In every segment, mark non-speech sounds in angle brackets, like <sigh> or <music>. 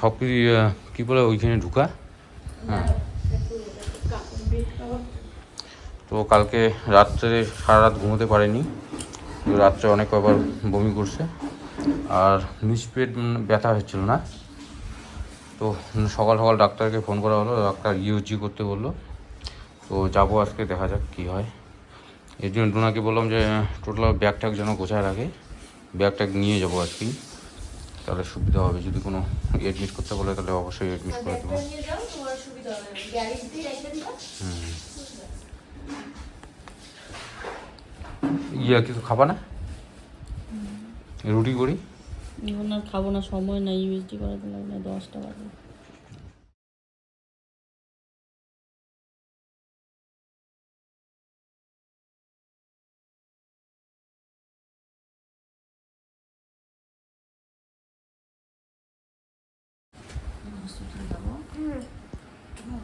সব কিছু কী বলে ওইখানে ঢুকা? হ্যাঁ। তো কালকে রাত্রে সারা রাত ঘুমোতে পারেনি। রাত্রে অনেক কবার বমি করছে। আর নিচ পেট উম, ব্যথা হচ্ছিল না। তো সকাল সকাল ডাক্তারকে ফোন করা হলো ডাক্তার ইউজি করতে বলল। তো যাব আজকে দেখা যাক কী হয়। এর জন্য ডোনাকে বললাম যে টোটাল ব্যাগ ট্যাগ যেন গোছায় রাখে। ব্যাগ ট্যাগ নিয়ে যাব আজকেই। তাহলে সুবিধা হবে। যদি কোনো এডমিট করতে বলে তাহলে অবশ্যই এডমিট করে দেবো। ইয়া কিছু খাব না? রুটি করি এখন আর খাব না সময় নাই। ইউএসডি করাতে লাগবে না দশটা বাজে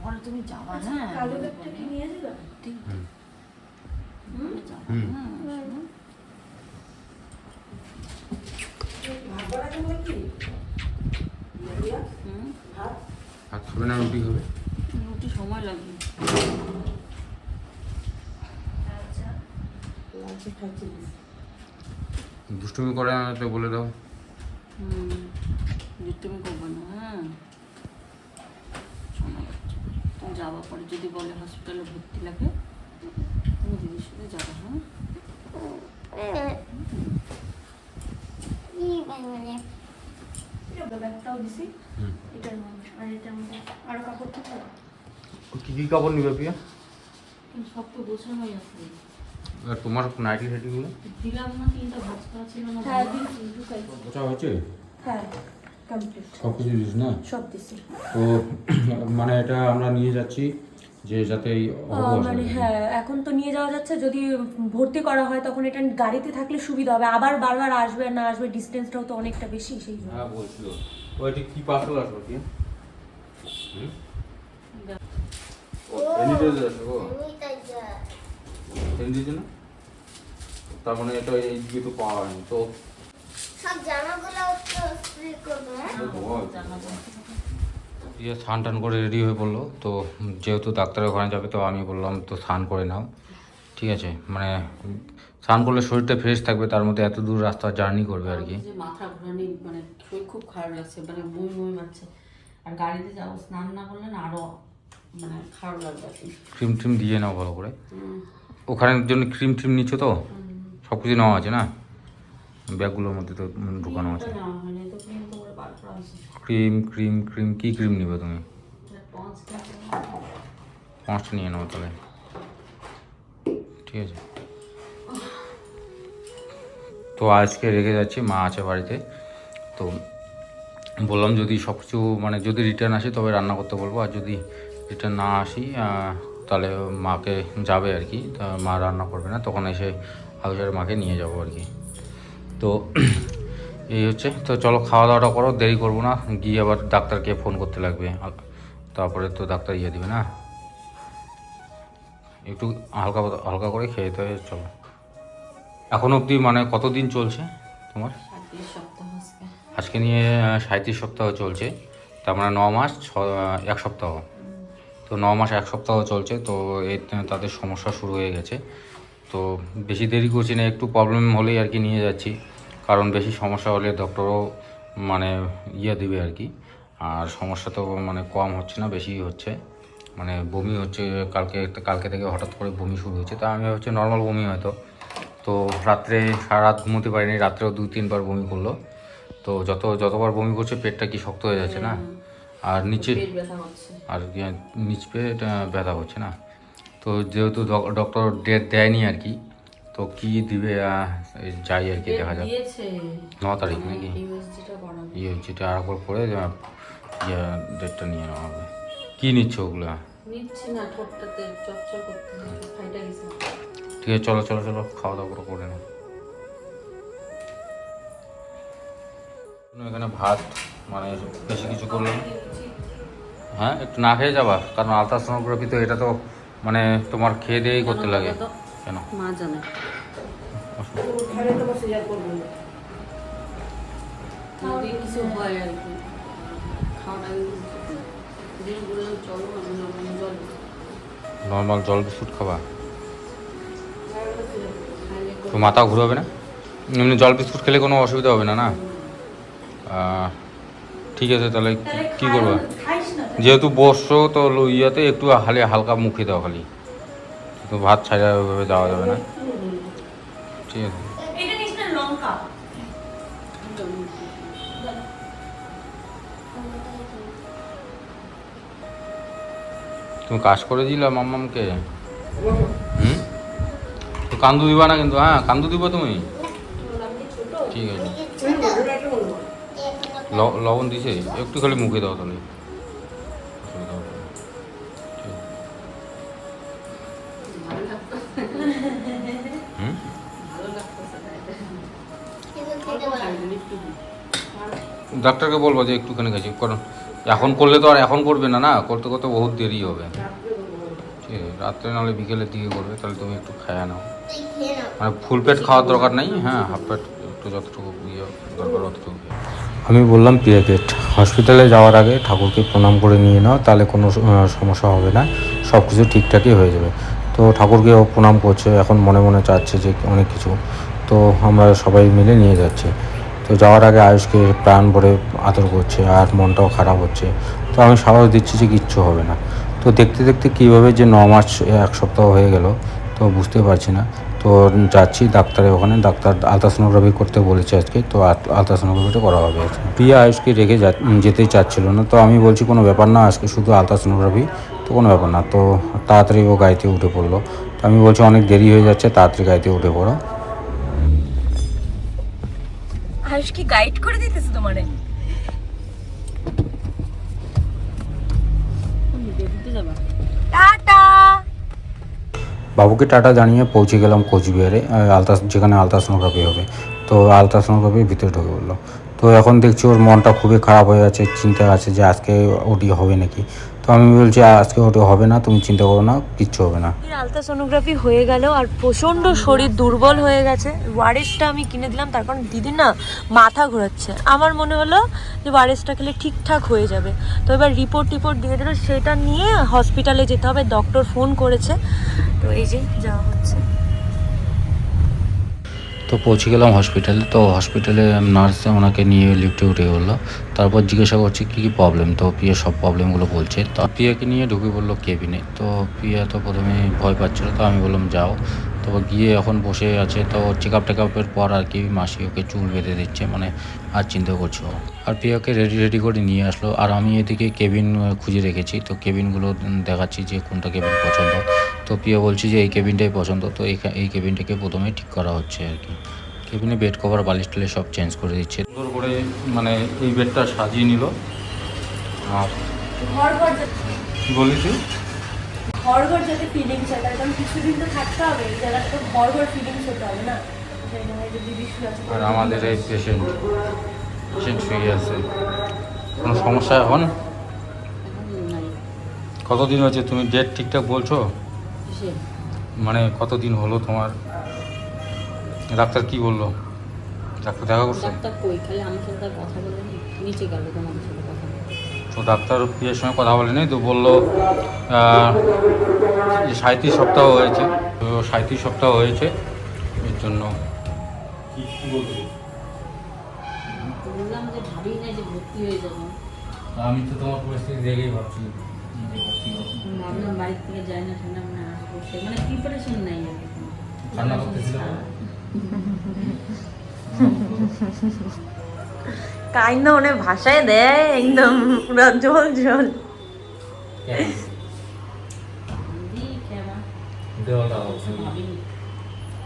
পরে তুমি যাবা হ্যাঁ? যাবে? যাবা, হ্যাঁ, শোনো। হুম, আর খাবে না রুটি হবে? রুটি সময় লাগবে। দুষ্টুমি করে না তো বলে দাও। হুম তুমি করবে না হ্যাঁ। তুমি যাওয়ার পরে যদি বলে হসপিটালে ভর্তি লাগে তুমি দিদির সাথে যাবে হ্যাঁ? কাপড় কী কী কাপড় নিবে প্রিয়া? সব তো গোছানোই আছে। আর তোমার নাইটি দিলাম না তিনটা ভাজ করা ছিল না। হ্যাঁ? ঢুকাইছি হ্যাঁ। সব কিছু দিস না? সব দিছি। তো <clears throat> মানে এটা আমরা নিয়ে যাচ্ছি যে যাতে মানে হ্যাঁ এখন তো নিয়ে যাওয়া যাচ্ছে। যদি ভর্তি করা হয় তখন এটা গাড়িতে থাকলে সুবিধা হবে। আবার বারবার আসবে না আসবে ডিস্টেন্সটাও তো অনেকটা বেশি সেই জন্য। হ্যাঁ বলছিল। ওইটি কি পার্সেল আসবে কি? স্যানিটাইজার আছে গো স্যানিটাইজার না তার মানে এটা এই দিকে তো পাওয়া হয়নি তো সব জামাগুলো তো স্প্রে করব হ্যাঁ জানাব। ইয়ে স্নান টান করে রেডি হয়ে পড়ল। তো যেহেতু ডাক্তারের ওখানে যাবে তো আমি বললাম তো স্নান করে নাও। ঠিক আছে মানে স্নান করলে শরীরটা ফ্রেশ থাকবে তার মধ্যে এত দূর রাস্তা জার্নি করবে আর কি। মাথা ঘোরানি মানে শরীর খুব খারাপ লাগছে মানে বই বই মারছে আর গাড়িতে যাব স্নান না করলে না আরও মানে খারাপ লাগবে ক্রিম ট্রিম দিয়ে নাও ভালো করে। ওখানের জন্য ক্রিম ট্রিম নিচ্ছ তো। সব কিছু নেওয়া আছে না? ব্যাগগুলোর মধ্যে তো ঢুকানো আছে। হয়নি, তো ক্রিম। ক্রিম ক্রিম কী ক্রিম নিবে তুমি। পাঁচটা নিয়ে নাও তাহলে। ঠিক আছে। তো আজকে রেখে যাচ্ছি মা আছে বাড়িতে। তো বললাম যদি সব কিছু মানে যদি রিটার্ন আসি তবে রান্না করতে বলব। আর যদি রিটার্ন না আসি তাহলে মাকে যাবে আর কি। তা মা রান্না করবে না তখন এসে হাউসের মাকে নিয়ে যাব আর কি। তো এই হচ্ছে তো চলো খাওয়া দাওয়াটা করো দেরি করব না। গিয়ে আবার ডাক্তারকে ফোন করতে লাগবে। তারপরে তো ডাক্তার ইয়ে দিবে না। একটু হালকা হালকা করে খেয়ে তো চলো। এখন অবধি মানে কতদিন চলছে তোমার? আজকে। আজকে নিয়ে সাঁত্রিশ সপ্তাহ চলছে। তার মানে ন মাস ছ এক সপ্তাহ। তো ন মাস এক সপ্তাহ চলছে তো এই তাদের সমস্যা শুরু হয়ে গেছে। তো বেশি দেরি করছি না একটু প্রবলেম হলেই আর কি নিয়ে যাচ্ছি। কারণ বেশি সমস্যা হলে ডক্টরও মানে ইয়ে দেবে আর কি। আর সমস্যা তো মানে কম হচ্ছে না বেশি হচ্ছে। মানে বমি হচ্ছে কালকে একটা কালকে থেকে হঠাৎ করে বমি শুরু হয়েছে। তা আমি হচ্ছে নর্মাল বমি হয়তো। তো রাত্রে সারা রাত ঘুমোতে পারিনি রাত্রেও দুই তিনবার বমি করল। তো যত যতবার বমি করছে পেটটা কি শক্ত হয়ে যাচ্ছে না? আর নিচে আর কি নিচ পেট ব্যথা হচ্ছে না? তো যেহেতু ডক্টর ডেট দেয়নি আর কি তো কি দিবে যাই আর কি দেখা যাক। ন তারিখ নাকি? ইউএসজিটা ইয়ে আর একবার করে ইয়ে ডেটটা নিয়ে নেওয়া হবে। কী নিচ্ছ ওগুলো? ঠিক আছে চলো চলো চলো খাওয়া দাওয়া করে করে নাও। এখানে ভাত মানে বেশি কিছু করলাম হ্যাঁ একটু না খেয়ে যাবা কারণ আলট্রাসোনোগ্রাফি তো এটা তো মানে তোমার খেয়ে দিয়েই করতে লাগে। কেন? মা জানে। নর্মাল জল বিস্কুট খাবা? তো মাথা ঘুরাবে না? এমনি জল বিস্কুট খেলে কোনো অসুবিধা হবে না না? ঠিক আছে তাহলে কী করবা? যেহেতু বসছো তো ইয়েতে একটু হালে হালকা মুখে দাও খালি। তো ভাত ছাড়া ওইভাবে দেওয়া যাবে না। ঠিক আছে। তুমি কাজ করে দিলা মাম্মামকে? হুম? কান্দু দিবা না কিন্তু হ্যাঁ কান্দু দিবা তুমি? ঠিক আছে। লবণ দিছে? একটু খালি মুখে দাও তাহলে। অসুবিধা ডাক্তারকে বলব যে একটুখানি গেছি কারণ এখন করলে তো আর এখন করবে না না? করতে করতে বহুত দেরি হবে। ঠিক আছে, রাত্রে নাহলে বিকেলের দিকে করবে, তাহলে তুমি একটু খায়া নাও। মানে ফুল পেট খাওয়ার দরকার নেই হ্যাঁ হাফ পেট একটু যতটুকু ইয়ে দরকার অতটুকু আমি বললাম পিরাকেট হসপিটালে যাওয়ার আগে ঠাকুরকে প্রণাম করে নিয়ে নাও, তাহলে কোনো সমস্যা হবে না সব কিছু ঠিকঠাকই হয়ে যাবে। তো ঠাকুরকে ও প্রণাম করছে, এখন মনে মনে চাচ্ছে যে অনেক কিছু। তো আমরা সবাই মিলে নিয়ে যাচ্ছি। তো যাওয়ার আগে আয়ুষকে প্রাণ ভরে আদর করছে, আর মনটাও খারাপ হচ্ছে। তো আমি সাহস দিচ্ছি যে কিচ্ছু হবে না। তো দেখতে দেখতে কীভাবে যে ন মাস, এক সপ্তাহ হয়ে গেল, তো বুঝতে পারছি না। তো যাচ্ছি ডাক্তারের ওখানে, ডাক্তার আলট্রাসোনোগ্রাফি করতে বলেছে আজকে, তো আলট্রাসোনোগ্রাফিটা করা হবে প্রিয়া আয়ুষকে রেখে যেতেই চাচ্ছিল না, তো আমি বলছি কোনো ব্যাপার না, আজকে শুধু আলট্রাসোনোগ্রাফি, তো কোনো ব্যাপার না, তো তাড়াতাড়ি ও গাড়িতে উঠে পড়ল। তো আমি বলছি অনেক দেরি হয়ে যাচ্ছে, তাড়াতাড়ি গাড়িতে উঠে পড়ো। আয়ুষ কি গাইড করে দিতেছে তোমারে? বাবুকে টাটা জানিয়ে পৌঁছে গেলাম কোচবিহারে আলতাস যেখানে আলট্রাসোনোগ্রাফি হবে। তো আলট্রাসোনোগ্রাফির ভিতরে ঢুকে বলল তো এখন দেখছি ওর মনটা খুবই খারাপ হয়ে আছে চিন্তা আছে যে আজকে ওটি হবে নাকি। তো আমি বলছি আজকে ওটা হবে না, তুমি চিন্তা করো না, কিচ্ছু হবে না। আলট্রাসোনোগ্রাফি হয়ে গেল আর প্রচণ্ড শরীর দুর্বল হয়ে গেছে। ওয়ারেসটা আমি কিনে দিলাম, তার কারণ দিদি না মাথা ঘোরাচ্ছে। আমার মনে হলো যে ওয়ারেসটা খেলে ঠিকঠাক হয়ে যাবে। তো এবার রিপোর্ট টিপোর্ট দিয়ে দিল, সেটা নিয়ে হসপিটালে যেতে হবে, ডক্টর ফোন করেছে। তো এই যে, যাওয়া হচ্ছে। তো পৌঁছে গেলাম হসপিটালে তো হসপিটালে নার্স ওনাকে নিয়ে লিফটে উঠে বলল। তারপর জিজ্ঞাসা করছি, কী কী প্রবলেম তো পিয়া সব প্রবলেমগুলো বলছে। তো পিয়াকে নিয়ে ঢুকে বলল কেবিনে তো পিয়া তো প্রথমে ভয় পাচ্ছিলো, তো আমি বললাম, যাও। তারপর গিয়ে এখন বসে আছে, তো চেক আপ টেক আপের পর আর কি মাসি ওকে চুল বেঁধে দিচ্ছে মানে আর চিন্তা করছ আর পিয়াকে রেডি রেডি করে নিয়ে আসলো। আর আমি এদিকে কেবিন খুঁজে রেখেছি। তো কেবিনগুলো দেখাচ্ছি যে কোনটা কেবিন পছন্দ। তো প্রিয় বলছি যে এই কেবিনটাই পছন্দ তো এই এই কেবিনটাকে প্রথমে ঠিক করা হচ্ছে আর কি। কেবিনে বেড কভার বালিশ টালিশ সব চেঞ্জ করে দিচ্ছে। সুন্দর করে মানে এই বেডটা সাজিয়ে নিল। আর ঘর ঘর কী বললি তুই? ঘর ঘর যাতে ফিলিংস হয় তার কারণ কিছুদিন তো থাকতে হবে এই জায়গাটা তো ঘর ঘর ফিলিংস হতে হবে না। সেই জন্য এই যে দিদি শুয়ে আছে আর আমাদের এই পেশেন্ট পেশেন্ট শুয়ে আছে। কোনো সমস্যা এখন? কতদিন হয়েছে তুমি ডেট ঠিকঠাক বলছো? মানে কতদিন হলো তোমার? ডাক্তার কি বলল? ডাক্তার দেখা করছে? ডাক্তার কই? খালি আমার সাথে কথা বলে নি। নিচে গেল তোমার সাথে কথা তো ডাক্তার পিয়ের সঙ্গে কথা বলেনি তো বলল সাঁত্রিশ সপ্তাহ হয়েছে। তো সাঁত্রিশ সপ্তাহ হয়েছে এর জন্য। বললাম যে ভাবি না যে ভর্তি হয়ে যাব। আমি তো তোমার পরিস্থিতি দেখেই ভাবছি ভাবলাম বাড়ির থেকে যাই না ঠান্ডা মানে মানে প্রিপারেশন নাই করতেছিল অনেক ভাষায় দেয় একদম পুরো জল জল।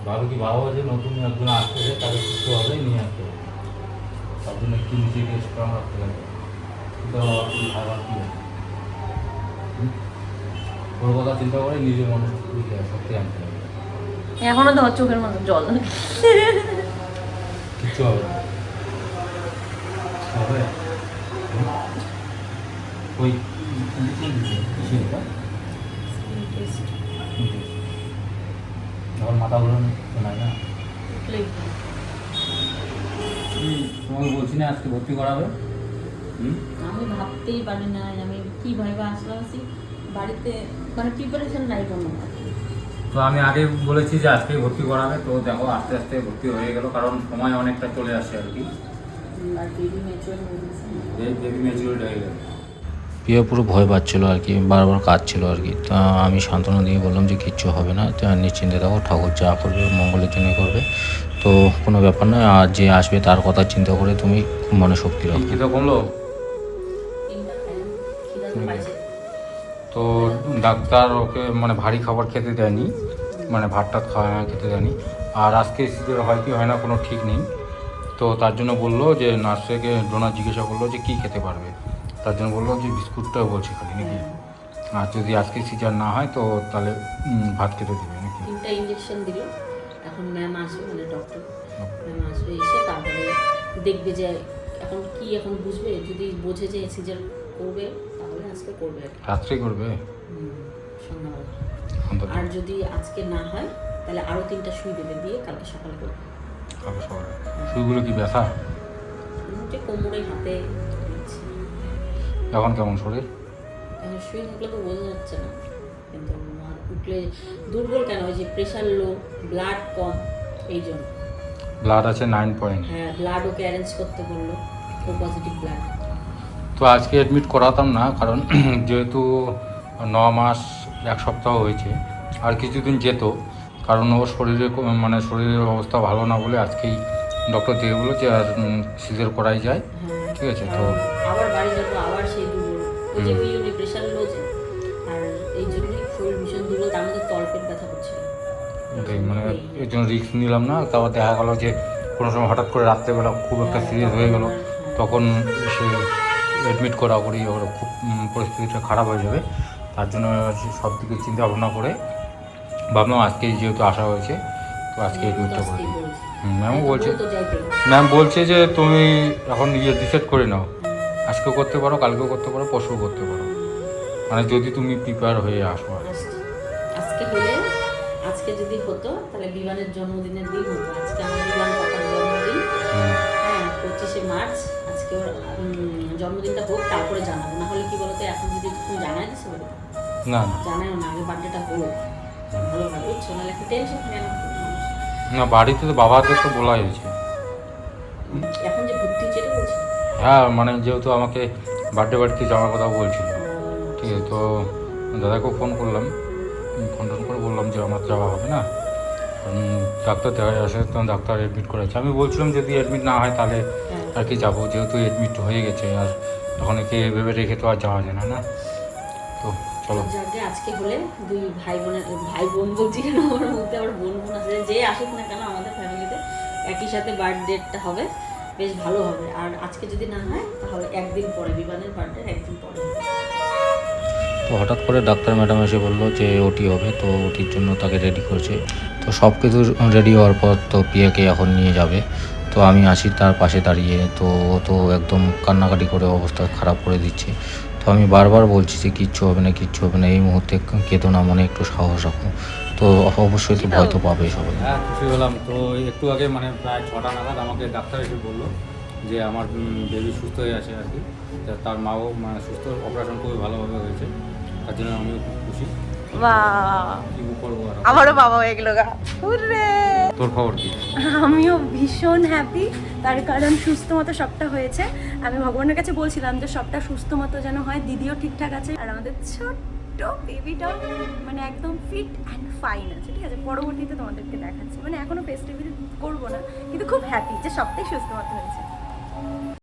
ভাবি কি ভাবো যে নতুন একজন আসতেছে তাকে সুস্থ হবে নিয়ে আসতে হবে। তার জন্য একটু নিজেকে স্ট্রং রাখতে হবে। কিন্তু ভাবার কি হবে? ওর কথা চিন্তা করে নিজের মানুষ শক্তি আনতে হবে। এখনও তোমার চোখের মতো জল কিচ্ছু হবে হবে? ওই কিসের এটা? মাথা ঘুরানো শোনায় না তোমাকে বলছি না আজকে ভর্তি করাবে। আমি ভাবতেই পারি না আমি কি ভাইবা আসলাম আছি বাড়িতে মানে প্রিপারেশন নাই কোনো। তো আমি আগে বলেছি যে আজকে ভর্তি করাবে তো দেখো আস্তে আস্তে ভর্তি হয়ে গেল কারণ সময় অনেকটা চলে আসে আর কি। প্রিয়া পুরো ভয় পাচ্ছিল আর কি বারবার কাঁদছিল আর কি। তা আমি সান্ত্বনা দিয়ে বললাম যে কিচ্ছু হবে না তা নিশ্চিন্তে থাকো ঠাকুর যা করবে মঙ্গলের জন্য করবে। তো কোনো ব্যাপার নয় আর যে আসবে তার কথা চিন্তা করে তুমি মনে শক্তি রাখো। কি তো কমলো তো ডাক্তার ওকে মানে ভারী খাবার খেতে দেয়নি মানে ভাত টাত খাওয়া খেতে দেয়নি। আর আজকে শীতের হয় কি হয় না কোনো ঠিক নেই। তো তার জন্য বলল যে নার্সকে ডোনার জিজ্ঞাসা করল যে কী খেতে পারবে। তার জন্য বলল যে বিস্কুটটাও বলছে খালি নাকি। আর যদি আজকে সিজার না হয় তো তাহলে ভাত খেতে দেবে নাকি। তিনটা ইঞ্জেকশন দিল। এখন ম্যাম আসবে মানে ডক্টর ম্যাম আসবে এসে তারপরে দেখবে যে এখন কি এখন বুঝবে যদি বোঝে যে সিজার করবে। আজকে করবে রাত্রে করবে? সন্ধ্যাবেলা আর যদি আজকে না হয় তাহলে আরও তিনটা সুই দেবে দিয়ে কালকে সকালে করবে। কালকে সকালে। শুগুলো কি ব্যথা? যে কোমরে হাতে এখন কেমন শরীর? শুয়ে থাকলে তো বোঝা যাচ্ছে না। কিন্তু উঠলে দুর্বল কেন? ওই যে প্রেশার লো ব্লাড কম এই জন্য। ব্লাড আছে নাইন পয়েন্ট হ্যাঁ ব্লাড ওকে অ্যারেঞ্জ করতে বলল। ও পজিটিভ ব্লাড তো আজকে অ্যাডমিট করাতাম না কারণ <clears throat> যেহেতু ন মাস এক সপ্তাহ হয়েছে আর কিছুদিন যেত কারণ ওর শরীরে মানে শরীরের অবস্থা ভালো না বলে আজকেই ডক্টর দিয়ে বলল যে আর সিজার করাই যায়। হ্যাঁ। ঠিক আছে তো আবার বাড়ি যাব আবার সেই ওই যে ওই লো আর এই জন্যই শরীর ভীষণ দুর্বল তার তলপেট ব্যথা করছিল। মানে এর জন্য রিস্ক নিলাম না তারপর দেখা গেলো যে কোনো সময় হঠাৎ করে রাত্রেবেলা খুব একটা সিরিয়াস হয়ে গেলো তখন সে অ্যাডমিট করা করি ওর খুব পরিস্থিতিটা খারাপ হয়ে যাবে। তার জন্য সব দিকে চিন্তা ভাবনা করে ভাবলাম আজকে যেহেতু আসা হয়েছে তো আজকে অ্যাডমিটটা করে ম্যামও বলছে। ম্যাম বলছে যে তুমি এখন ইয়ে ডিসাইড করে নাও। আজকেও করতে পারো কালকেও করতে পারো পরশুও করতে পারো। মানে যদি তুমি প্রিপেয়ার হয়ে আসো আর আজকে হলে আজকে যদি হতো তাহলে বিমানের জন্মদিনের দিন হতো। আজকে আমার বিমান জন্মদিনটা হোক তারপরে জানাব। না হলে কি বলতো এখন যদি তুমি জানাই দিছো বলে না জানাও না আগে বার্থডেটা হোক ভালোভাবে বুঝছ? নাহলে একটু টেনশন থাকে না না বাড়িতে তো বাবাদের তো বলা হয়েছে। এখন যে ভর্তি হচ্ছে এটা হ্যাঁ মানে যেহেতু আমাকে বার্থডে বাড়িতে যাওয়ার কথা বলছিল। ঠিক আছে তো দাদাকেও ফোন করলাম। ফোন টোন করে বললাম যে আমার যাওয়া হবে না। ডাক্তার দেখা তখন ডাক্তার অ্যাডমিট করেছে। আমি বলছিলাম যদি অ্যাডমিট না হয় তাহলে হ্যাঁ। আর কি যাব? যেহেতু অ্যাডমিট হয়ে গেছে আর তখন একে ভেবে রেখে তো আর যাওয়া যায় না না? তো চলো। আজকে হলে দুই ভাই বোনের ভাই বোন বলছি কেন? আমার মধ্যে আবার বোন বোন আছে যে আসুক না কেন আমাদের ফ্যামিলিতে একই সাথে বার্থডেটা হবে বেশ ভালো হবে। আর আজকে যদি না হয় তাহলে একদিন পরে বিমানের বার্থডে একদিন পরে। তো হঠাৎ করে ডাক্তার ম্যাডাম এসে বলল যে ওটি হবে তো ওটির জন্য তাকে রেডি করছে। তো সব কিছু রেডি হওয়ার পর তো প্রিয়াকে এখন নিয়ে যাবে। তো আমি আসি তার পাশে দাঁড়িয়ে তো ও তো একদম কান্নাকাটি করে অবস্থা খারাপ করে দিচ্ছে। তো আমি বারবার বলছি যে কিচ্ছু হবে না কিচ্ছু হবে না এই মুহূর্তে কেঁদো না মনে একটু সাহস রাখো। তো অবশ্যই তো ভয় তো পাবে সবাই। হ্যাঁ খুশি হলাম। তো একটু আগে মানে প্রায় ছটা নাগাদ আমাকে ডাক্তার এসে বলল যে আমার বেবি সুস্থ হয়ে আছে আর কি। তা তার মাও মানে সুস্থ অপারেশন খুবই ভালোভাবে হয়েছে তার জন্য আমিও খুব খুশি। আমারও বাবা হয়ে গেল গা। তোর খবর কি? আমিও ভীষণ হ্যাপি তার কারণ সুস্থ মতো সবটা হয়েছে। আমি ভগবানের কাছে বলছিলাম যে সবটা সুস্থ মতো যেন হয় দিদিও ঠিকঠাক আছে আর আমাদের ছোট্ট বেবিটাও মানে একদম ফিট অ্যান্ড ফাইন আছে ঠিক আছে? পরবর্তীতে তোমাদেরকে দেখাচ্ছি। মানে এখনও ফেস্টিভ্যাল করব না কিন্তু খুব হ্যাপি যে সবটাই সুস্থ মতো হয়েছে।